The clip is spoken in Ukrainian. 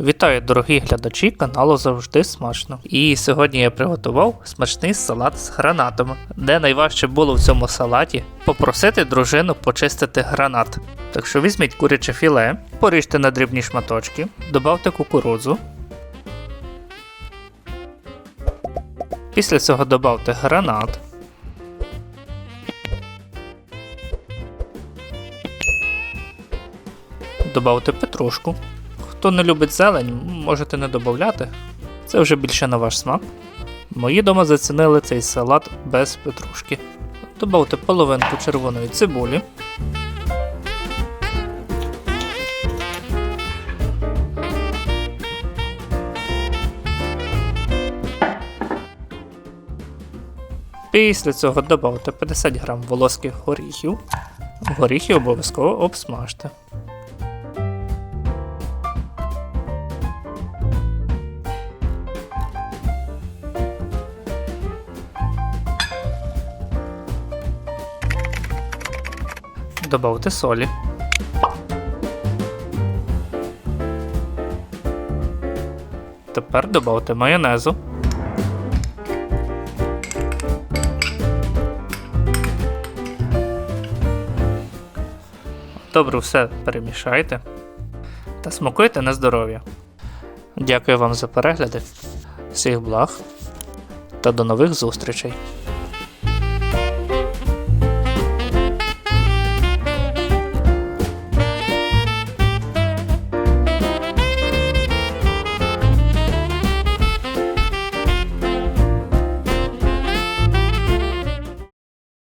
Вітаю, дорогі глядачі каналу завжди смачно. І сьогодні я приготував смачний салат з гранатами, де найважче було в цьому салаті попросити дружину почистити гранат. Так що візьміть куряче філе, поріжте на дрібні шматочки, додавте кукурудзу. Після цього додавте гранат. Добавте петрушку. Хто не любить зелень, можете не додати. Це вже більше на ваш смак. Мої дома зацінили цей салат без петрушки. Добавте половинку червоної цибулі. Після цього додавте 50 грам волоських горіхів. Горіхи обов'язково обсмажте. Добавте солі. Тепер добавте майонезу. Добре, все перемішайте та смакуйте на здоров'я. Дякую вам за перегляди. Всіх благ та до нових зустрічей!